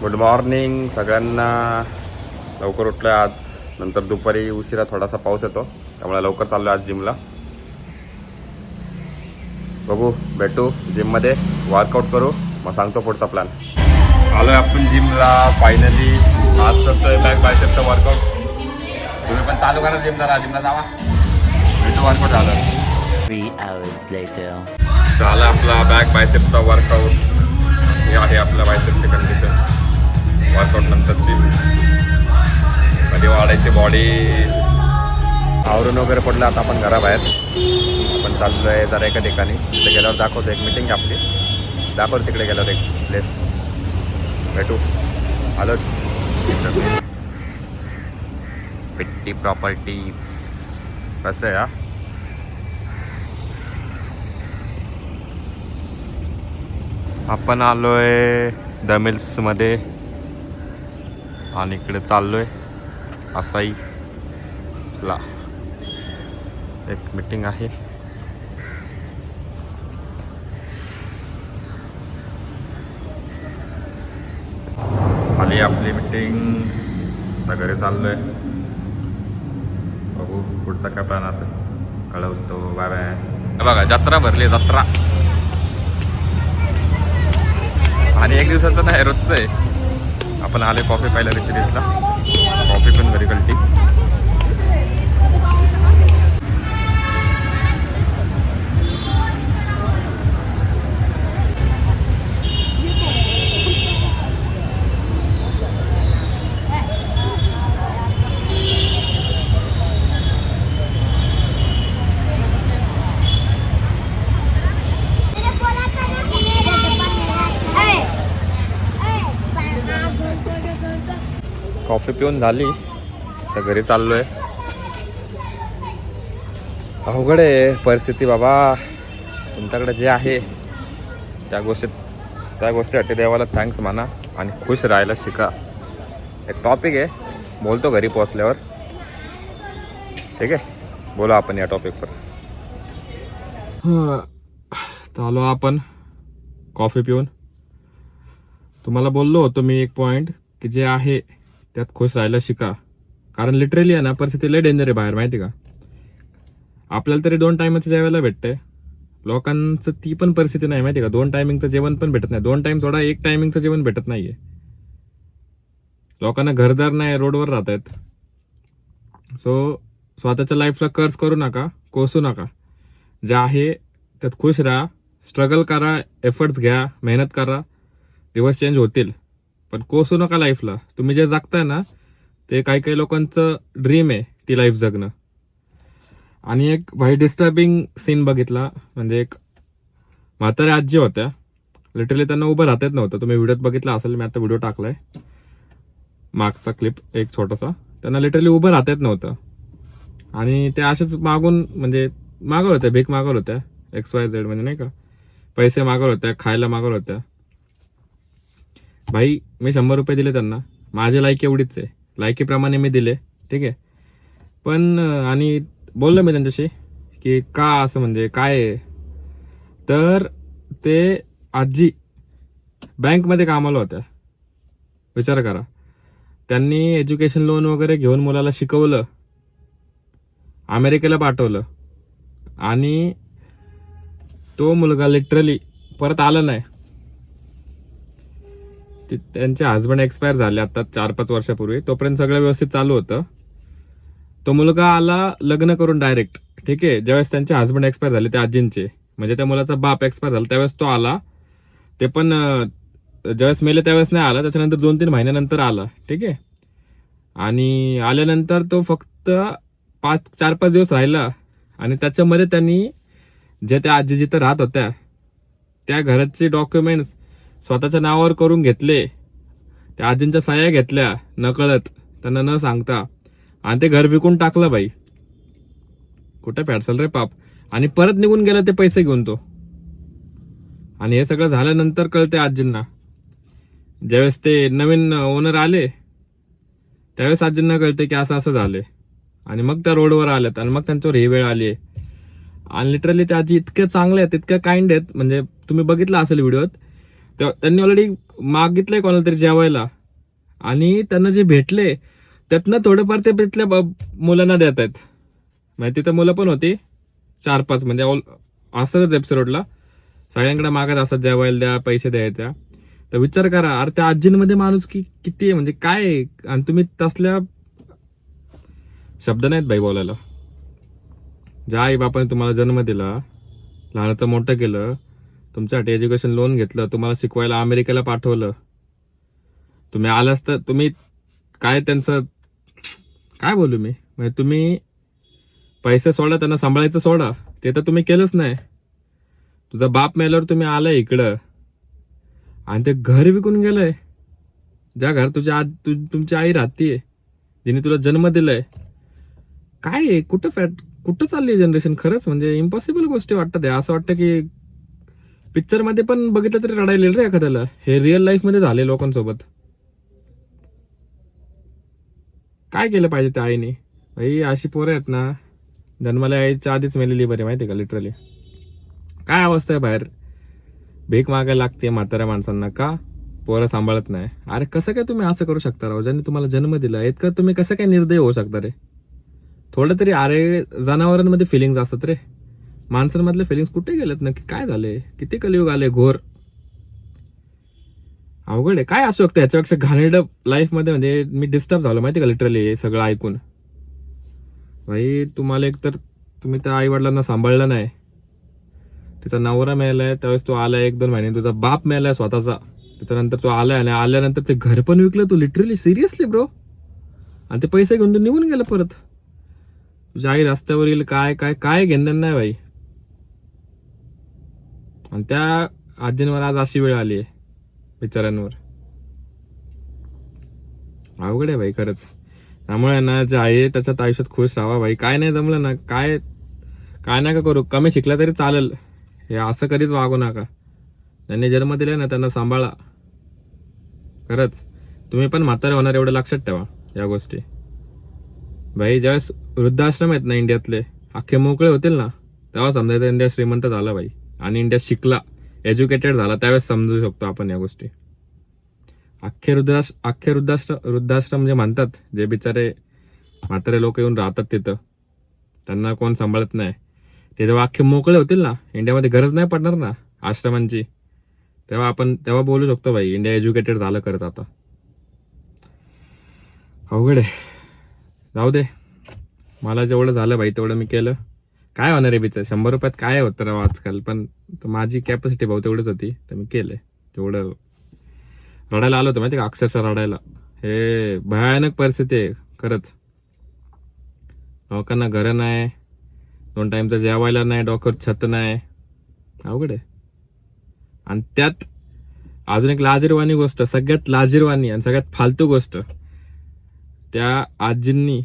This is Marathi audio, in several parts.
गुड मॉर्निंग सगळ्यांना. लवकर उठलो आहे आज. नंतर दुपारी उशिरा थोडासा पाऊस येतो. त्यामुळे लवकर चाललो आज जिमला बघू भेटू जिममध्ये वर्कआउट करू. मग सांगतो पुढचा प्लॅन आलो आहे आपण जिमला फायनली आज करतोय बॅक बायसेपचं वर्कआउट तुम्ही पण चालू करा जिम जरा. जिमला जावा. भेटू वर्कआउट झालं. झालं आपला बॅक बायसेपचा वर्कआउट हे आहे आपल्या बायसेपची कंडिशन नंतरची कधी वाढायची बॉडी आवरून वगैरे पडलं आता आपण घराबाहेर. आपण चाललो आहे जरा एका ठिकाणी. तिथे गेल्यावर दाखवतो एक मिटिंग आपली. दाखवतो तिकडे गेल्यावर एक प्लेस भेटू. आलोच. पिट्टी प्रॉपर्टीज कसं आहे हा? आपण आलो आहे द मिल्समध्ये आणि इकडे चाललोय आहे ला. एक मीटिंग आहे. झाली आपली मीटिंग आता घरी चाललोय. बघू पुढचा काय प्लॅन असेल. कळवतो. बाय बाय बघा जत्रा भरली जत्रा. आणि एक दिवसाचं नाही रोजचं आहे. आपण आले कॉफी पाहिलं रिचरीजला कॉफी पण व्हेरी कळती कॉफी पिऊन झाली. तर घरी चाललो आहे अवघड आहे परिस्थिती बाबा. तुमच्याकडे जे आहे त्या गोष्टीत त्या गोष्टीसाठी देवाला थँक्स म्हणा आणि खुश राहायला शिका. एक टॉपिक आहे. बोलतो घरी पोचल्यावर ठीक आहे? बोला आपण या टॉपिकवर आलो आपण. कॉफी पिऊन. तुम्हाला बोललो होतो मी एक पॉईंट की जे आहे त्यात खुश राहायला शिका. कारण लिटरली आहे ना परिस्थिती लय डेंजर आहे बाहेर माहिती का? आपल्याला तरी दोन टायमाचं जेवायला भेटतंय. लोकांचं ती पण परिस्थिती नाही माहिती का? दोन टायमिंगचं जेवण पण भेटत नाही. दोन टाईम सोडा एक टायमिंगचं जेवण भेटत नाही आहे लोकांना घरदार नाही रोडवर राहत आहेत सो स्वतःच्या लाईफला कर्ज करू नका कोसू नका. जे आहे त्यात खुश राहा. स्ट्रगल करा एफर्ट्स घ्या मेहनत करा. दिवस चेंज होतील. पण कोसू नका लाईफला तुम्ही जे जगताय ना ते काही काही लोकांचं ड्रीम आहे ती लाईफ जगणं. आणि एक भाई डिस्टर्बिंग सीन बघितला म्हणजे एक म्हाताऱ्या आजी होत्या. लिटरली त्यांना उभं राहत येत नव्हतं. तुम्ही व्हिडिओत बघितला असेल मी आता व्हिडिओ टाकलाय. मागचा क्लिप एक छोटासा. त्यांना लिटरली उभं राहत येत नव्हतं. आणि ते असेच मागून म्हणजे मागवलं होत्या भीक मागवलं होत्या. एक्स वाय झेड म्हणजे नाही का. पैसे मागवलं होत्या खायला मागवलं होत्या. भाई मी शंभर रुपये दिले त्यांना. माझी लायकी एवढीच आहे. लायकीप्रमाणे मी दिले. ठीक आहे? पण आणि बोललो मी त्यांच्याशी की का असं म्हणजे काय आहे? तर ते आजी बँकमध्ये कामाला होत्या. विचार करा. त्यांनी एज्युकेशन लोन वगैरे घेऊन मुलाला शिकवलं. अमेरिकेला पाठवलं. आणि तो मुलगा लिटरली परत आला नाही. ते- त्यांचे हजबंड एक्सपायर झाले आता चार पाच वर्षापूर्वी. तोपर्यंत सगळं व्यवस्थित चालू होतं. तो मुलगा आला लग्न करून डायरेक्ट ठीक आहे? ज्यावेळेस त्यांचे हजबंड एक्सपायर झाले त्या आजींचे. म्हणजे त्या मुलाचा बाप एक्सपायर झाला त्यावेळेस तो आला. ते पण ज्यावेळेस मेले त्यावेळेस नाही आला. त्याच्यानंतर दोन तीन महिन्यानंतर आला. ठीक आहे? आणि आल्यानंतर तो फक्त पाच चार पाच दिवस राहिला. आणि त्याच्यामध्ये त्यांनी जे त्या आजी जिथं राहत होत्या त्या घराचे डॉक्युमेंट्स स्वतःच्या नावावर करून घेतले. त्या आजींच्या सह्या घेतल्या नकळत. त्यांना न सांगता. आणि ते घर विकून टाकलं बाई. कुठे पॅडसल रे पाप. आणि परत निघून गेला ते पैसे घेऊन तो. आणि हे सगळं झाल्यानंतर कळते आजींना. ज्यावेळेस ते नवीन ओनर आले त्यावेळेस आजींना कळते की असं असं झाले. आणि मग त्या रोडवर आल्यात. आणि मग त्यांच्यावर ही वेळ आली आणि लिटरली त्या आजी इतक्या चांगल्या आहेत इतक्या काइंड आहेत. म्हणजे तुम्ही बघितलं असेल व्हिडिओत त्यांनी ऑलरेडी मागितलंय कोणाला तरी जेवायला. आणि त्यांना जे भेटले त्यातनं थोडंफार ते तिथल्या मुलांना देत आहेत. म्हणजे तिथं मुलं पण होती. चार पाच म्हणजे ऑल असंच एपिसोडला सगळ्यांकडे मागत असतात जेवायला द्या पैसे द्यायच्या. तर विचार करा अरे त्या आजींमध्ये माणूस की किती आहे? म्हणजे काय आहे? आणि तुम्ही तसल्या शब्द नाहीत बाई बोलायला. ज्या आई बापाने तुम्हाला जन्म दिला लहानाचं मोठं केलं तुमच्यासाठी एज्युकेशन लोन घेतलं तुम्हाला शिकवायला अमेरिकेला पाठवलं. तुम्ही आलास तर तुम्ही काय त्यांचं काय बोलू मी? म्हणजे तुम्ही पैसे सोडा त्यांना सांभाळायचं सोडा. ते तर तुम्ही केलंच नाही. तुझा बाप मेल्यावर तुम्ही आलाय इकडं. आणि ते घर विकून गेलंय. ज्या घर तुझ्या आज तु, तुमची आई राहतीये जिने तुला जन्म दिलाय. काय आहे? कुठं फॅट कुठं चालली जनरेशन खरंच म्हणजे इम्पॉसिबल गोष्टी वाटतात असं वाटतं की पिक्चरमध्ये पण बघितलं तरी रडायला रे एखाद्याला. हे रिअल लाईफमध्ये झाले लोकांसोबत. काय केलं पाहिजे त्या आईने? भाई अशी पोरं आहेत ना. जन्माला यायच्या आधीच मेलेली बरी माहिती का लिटरली काय अवस्था आहे बाहेर? भीक मागायला लागते म्हाताऱ्या माणसांना का? पोरं सांभाळत नाही. अरे कसं काय तुम्ही असं करू शकता राव? ज्यांनी तुम्हाला जन्म दिला इतकं तुम्ही कसं काय निर्दय होऊ शकता रे? थोडं तरी अरे जनावरांमध्ये फिलिंग्स असतात रे. माणसांमधले फिलिंग्स कुठे गेलेत नक्की? काय झाले? किती कलियुग आले? घोर. अवघड आहे. काय असू शकतं? याच्यापेक्षा घाणेरड लाईफमध्ये म्हणजे मी डिस्टर्ब झालो. माहिती का लिटरली हे सगळं ऐकून? भाई तुम्हाला एक तर तुम्ही त्या आईवडिलांना सांभाळलं नाही. तिचा नवरा मेलाय त्यावेळेस तू आलाय एक दोन महिने. तुझा बाप मेलाय स्वतःचा. त्याच्यानंतर तू आलाय आणि आल्यानंतर ते घर पण विकलं तू लिटरली सिरियसली ब्रो आणि ते पैसे घेऊन तू निघून गेलं परत. तुझ्या आई रस्त्यावर येईल काय काय काय घेणं नाही भाई. आणि त्या आजींवर आज अशी वेळ आली आहे बिचाऱ्यांवर. अवघड आहे भाई खरंच. त्यामुळे ना जे आहे त्याच्यात आयुष्यात खुश राहा भाई काय नाही जमलं ना काय काय नका करू? कमी शिकला तरी चालेल. हे असं कधीच वागू नका. त्यांनी जन्म दिले ना त्यांना सांभाळा. खरंच. तुम्ही पण म्हातारे होणार एवढं लक्षात ठेवा या गोष्टी. भाई ज्यावेळेस वृद्धाश्रम आहेत ना इंडियातले अख्खे मोकळे होतील ना तेव्हा समजायचं इंडिया श्रीमंत झाला भाई आणि इंडिया शिकला एज्युकेटेड झाला त्यावेळेस समजू शकतो आपण या गोष्टी. अख्खे रुद्राश अख्खे वृद्धाश्रम वृद्धाश्रम जे म्हणजे म्हणतात जे बिचारे म्हातारे लोक येऊन राहतात तिथं. त्यांना कोण सांभाळत नाही. ते जेव्हा अख्खे मोकळे होतील ना इंडियामध्ये गरज नाही पडणार ना आश्रमांची तेव्हा आपण तेव्हा बोलू शकतो भाई इंडिया एज्युकेटेड झालं खरंच आता. अवघड आहे. जाऊ दे. मला जेवढं झालं भाई तेवढं मी केलं. काय होणार आहे बिचार शंभर रुपयात काय होतं राव आजकाल? पण तर माझी कॅपॅसिटी भाऊ तेवढीच होती तर मी केलं तेवढं रडायला आलो होतं माहिती का? अक्षरशः रडायला. हे भयानक परिस्थिती आहे खरंच. लोकांना घरं नाही दोन टाईमचं जेवायला नाही डॉक्टर छत नाही. अवघड आहे. आणि त्यात अजून एक लाजीरवाणी गोष्ट सगळ्यात लाजीरवाणी आणि सगळ्यात फालतू गोष्ट त्या आजींनी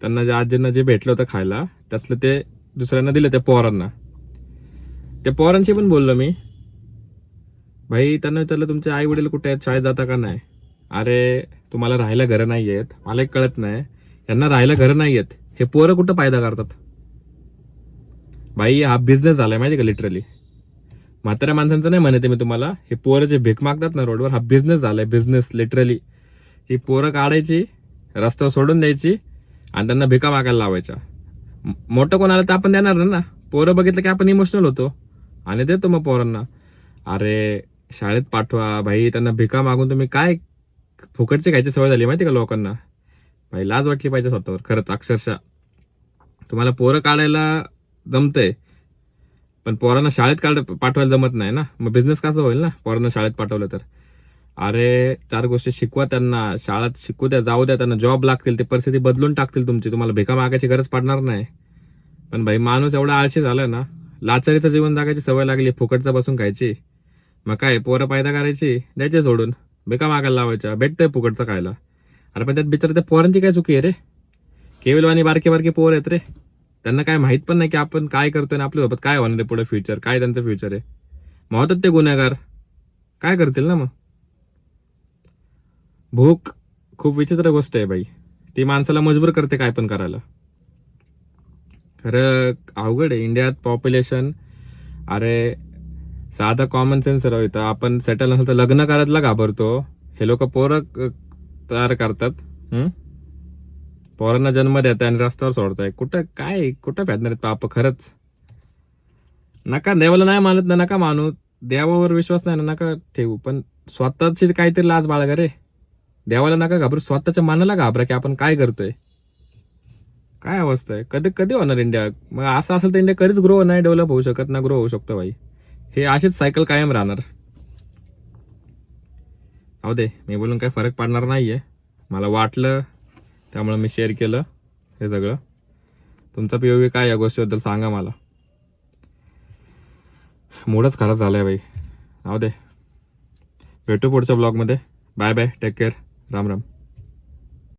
त्यांना ज्या आजींना जे भेटलं होतं खायला त्यातलं ते दुसऱ्यांना दिलं त्या पोरांना. त्या पोरांशी पण बोललो मी. भाई त्यांना विचारलं तुमचे आई वडील कुठे आहेत? शाळेत जाता का नाही? अरे तुम्हाला राहायला घरं नाही आहेत. मला एक कळत नाही. यांना राहायला घरं नाही आहेत. हे पोरं कुठं फायदा करतात? भाई हा बिझनेस झालाय माहिती का लिटरली म्हाताऱ्या माणसांचं नाही म्हणते मी तुम्हाला. हे पोरं जे भीक मागतात ना रोडवर हा बिझनेस झालाय बिझनेस लिटरली ही पोरं काढायची रस्त्यावर सोडून द्यायची आणि त्यांना भिका मागायला लावायच्या. मोठं कोण आलं तर आपण देणार ना. पोरं बघितलं की आपण इमोशनल होतो. आणि देतो मग पोरांना. अरे शाळेत पाठवा. भाई त्यांना भिका मागून तुम्ही काय फुकटची खायची सवय झाली माहिती का लोकांना? भाई लाज वाटली पाहिजे स्वतःवर. खरंच अक्षरशः. तुम्हाला पोरं काढायला जमतंय. पण पोरांना शाळेत काढ पाठवायला जमत नाही ना. मग बिझनेस कसं होईल ना? पोरांना शाळेत पाठवलं तर. अरे चार गोष्टी शिकवा त्यांना. शाळेत शिकू द्या जाऊ द्या त्यांना जॉब लागतील ते परिस्थिती बदलून टाकतील तुमची. तुम्हाला भिका मागायची गरज पडणार नाही. पण भाई माणूस एवढा आळशी झालाय ना लाचारीचं जीवन जगायची सवय लागली फुकटचं बसून खायची. मग काय पोरं पायदा करायची द्यायचे सोडून. भिका मागायला लावायच्या भेटतंय फुकटचं खायला. अरे पण त्यात बिचार त्या पोरांची काय चुकी आहे रे? केवलवानी बारके बारके पोर आहेत रे. त्यांना काय माहीत पण नाही की आपण काय करतोय आणि आपल्यासोबत काय होणार आहे पुढे फ्युचर काय त्यांचं फ्युचर आहे. मग होतात ते गुन्हेगार. काय करतील ना मग? भूक खूप विचित्र गोष्ट आहे बाई. ती माणसाला मजबूर करते काय पण करायला. खरं अवघड आहे. इंडियात पॉप्युलेशन अरे साधा कॉमन सेन्स राहू इथं. आपण सेटल नसेल तर लग्न करायला घाबरतो. हे लोक पोरं तयार करतात. पोरांना जन्म देत आणि रस्त्यावर सोडताय कुठं काय कुठं भेटणार आहेत पाप? खरंच. नका देवाला नाही मानत ना नका मानू. देवावर विश्वास नाही ना नका ठेवू. पण स्वतःची काहीतरी लाज बाळगा रे. देवाला नका घाबरू स्वतःच्या मनाला घाबरा की आपण काय करतोय. काय अवस्था आहे? कधी कधी होणार इंडिया? मग असं असेल तर इंडिया कधीच ग्रो नाही डेव्हलप होऊ शकत ना ग्रो होऊ शकतो भाई हे अशीच सायकल कायम राहणार. अहो दे मी बोलून काही फरक पडणार आहे मला वाटलं त्यामुळे मी शेअर केलं हे सगळं. तुमचा पी काय या गोष्टीबद्दल सांगा मला. मूडच खराब झालाय बाई. अहो दे. भेटू पुढच्या ब्लॉगमध्ये bye bye take care Ram, ram.